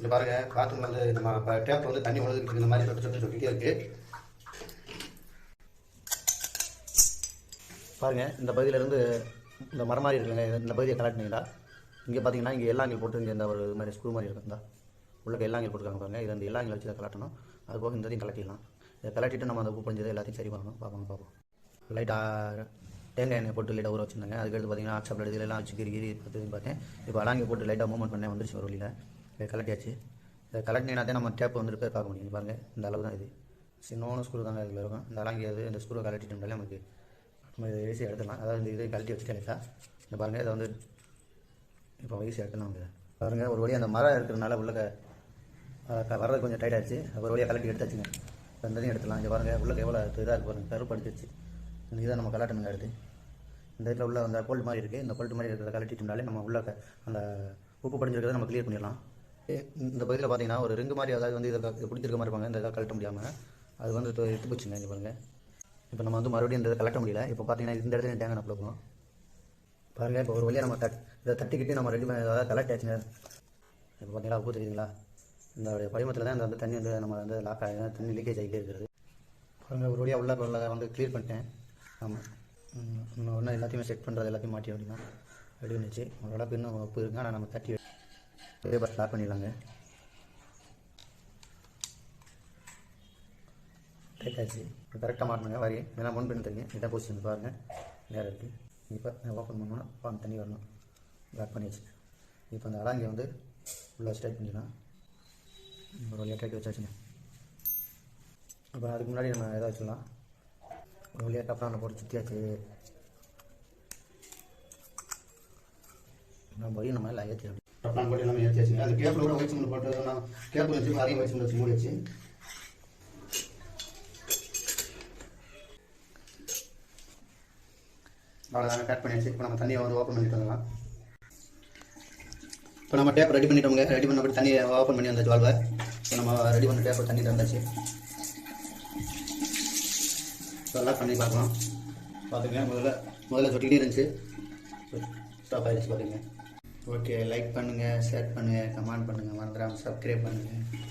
இந்த பாருங்க பாத்ரூம் வந்து நம்ம டேப்ல வந்து தண்ணி உழுது இந்த மாதிரி சொட்டு சொட்டு சொட்டிட்டே இருக்கு. பாருங்க இந்த பகுதியிலேருந்து இந்த மரம் மாதிரி இருக்குங்க. இந்த பகுதியை கலெக்ட் இங்கே பார்த்தீங்கன்னா இங்கே எல்லாங்கில் போட்டு இங்கே இந்த ஒரு இது மாதிரி ஸ்க்ரூ மாதிரி இருக்குங்களா உள்ளக்க எல்லாங்கில் போட்டுருக்காங்க பாருங்க. இது அந்த எல்லாங்கில் வச்சு தான் கலட்டணும் அது போக இந்த இதையும் கலட்டிடலாம் இதை கலட்டிட்டு நம்ம அந்த உப்பு பஞ்சதை எல்லாத்தையும் சரி பண்ணணும். பார்ப்போம் பார்ப்போம். லைட்டாக தேங்காய் எண்ணெய் போட்டு லைட்டாக ஊற வச்சுருந்தாங்க. அதுக்கடுத்து பார்த்தீங்கன்னா ஆக்சாப் எடுத்து எல்லாம் வச்சு கிரி கிரி பார்த்து பார்த்தேன் இப்போ அலாங்கி போட்டு லைட்டாக மூவ்மெண்ட் பண்ணேன். வந்துருச்சு ஒரு வழியில். இதை கலட்டியாச்சு இதை கலட்டினா தான் நம்ம டேப் வந்து ரிப்பேர் பார்க்க முடியும். பாருங்கள் இந்த அளவு தான் இது சின்னோன ஸ்க்ரூ தாங்க இதில் இருக்கும். இந்த அலாங்கி இந்த ஸ்க்ரூ கலட்டிட்டோம்னாலே நமக்கு நம்ம இதை ஈஸியாக எடுத்துடலாம். அதாவது இந்த இதை கழட்டி வச்சுட்டேன் சார் இந்த பாருங்கள் இதை வந்து இப்போ ஈஸியாக எடுத்துலாம் இதை. பாருங்கள் ஒரு வழியாக அந்த மரம் இருக்கிறதுனால உள்ளக்க வர்றது கொஞ்சம் டைட் ஆகிடுச்சு ஒரு வழியாக கலட்டி எடுத்தாச்சுங்க. இப்போ இந்த இதையும் எடுத்துலாம் இங்கே பாருங்கள் உள்ளக்க எவ்வளோ இதாக இருக்கு பாருங்கள் கருப்பு அடிச்சிருச்சு இந்த இதை நம்ம கலட்டணுங்க எடுத்து இந்த இதில் உள்ள அந்த போல்ட் மாதிரி இருக்குது இந்த போல்ட் மாதிரி இருக்கிறத கலட்டிட்டோம்னாலே நம்ம உள்ள அந்த உப்பு படிஞ்சிருக்கிறத நம்ம கிளியர் பண்ணிடலாம். இந்த பகுதியில் பார்த்தீங்கன்னா ஒரு ரிங்கு மாதிரி அதாவது வந்து இதை பிடிச்சிருக்க மாதிரி இருப்பாங்க. இந்த இதை கழட்ட முடியாமல் அது வந்து எடுத்து போச்சுங்க இங்கே பாருங்கள் இப்போ நம்ம வந்து மறுபடியும் இந்த இதை கலட்ட முடியல. இப்போ பார்த்தீங்கன்னா இந்த இடத்துல டேங்க் நப்பில் போகும் பாருங்கள் இப்போ ஒரு வழியாக நம்ம தட் இதை தட்டிக்கிட்டு நம்ம ரெடி பண்ணி அதாவது கலெக்ட் ஆச்சுங்க. இப்போ பார்த்தீங்களா பூ தெரியுதுங்களா? இந்த படிமத்தில் தான் இந்த தண்ணி வந்து நம்ம வந்து லாக் ஆகி தண்ணி லீக்கேஜ் ஆகிட்டே இருக்கிறது பாருங்கள் ஒரு வழியாக உள்ள உள்ள வந்து க்ளியர் பண்ணிட்டேன். ஆமாம் இன்னும் ஒன்றும் எல்லாத்தையுமே செட் பண்ணுறது எல்லாத்தையும் மாட்டி அப்படின்னா ரெடி பண்ணிச்சு ஓரளவுக்கு இன்னும் உப்பு இருக்கு ஆனால் நம்ம தட்டி லேபர் பஸ் பண்ணிடலாங்க. டைட் ஆச்சு இப்போ கரெக்டாக மாட்டணுங்க வரி. ஏன்னா முன் பண்ணி தெரியும் இதான் பொசிஷன் பாருங்கள் நேரம் இருக்குது இப்போ ஓப்பன் பண்ணோம்னா பாம்பு தண்ணி வரணும். லாக் பண்ணியாச்சு இப்போ அந்த அலாங்கி வந்து உள்ள ஸ்டைட் பண்ணிடலாம். ஒரு வழியாக டைட் வச்சாச்சுங்க அப்புறம் அதுக்கு முன்னாடி நம்ம எதாவது வச்சிடலாம் ஒரு வழியாக கப்பலாம் போட்டு சுற்றியாச்சு நம்ம போய் நம்ம எல்லாம் ஏற்றி கப்பலாம் போட்டு எல்லாமே ஏற்றியாச்சுங்க அந்த கேப்பில் கூட வச்சு சிமெண்ட் போட்டு நான் கேப்பில் வச்சு அதையும் வச்சு வச்சு மூடி வச்சு. அவ்வளோதாங்க கட் பண்ணியாச்சு இப்போ நம்ம தண்ணியை வந்து ஓப்பன் பண்ணிட்டு வரலாம் இப்போ நம்ம டேப் ரெடி பண்ணிட்டோங்க ரெடி பண்ணபடி தண்ணியை ஓப்பன் பண்ணி வந்தாச்சு வாழ்வை இப்போ நம்ம ரெடி பண்ண டேப்பில் தண்ணி தந்தாச்சு இதெல்லாம் பண்ணி பார்க்கலாம். பார்த்துங்க முதல்ல முதல்ல சொட்டிக்கிட்டே இருந்துச்சு. ஸ்டாப் ஆகிடுச்சு பார்த்துங்க ஓகே லைக் பண்ணுங்கள் ஷேர் பண்ணுங்கள் கமெண்ட் பண்ணுங்கள் மறந்துடாமல் சப்ஸ்கிரைப் பண்ணுங்கள்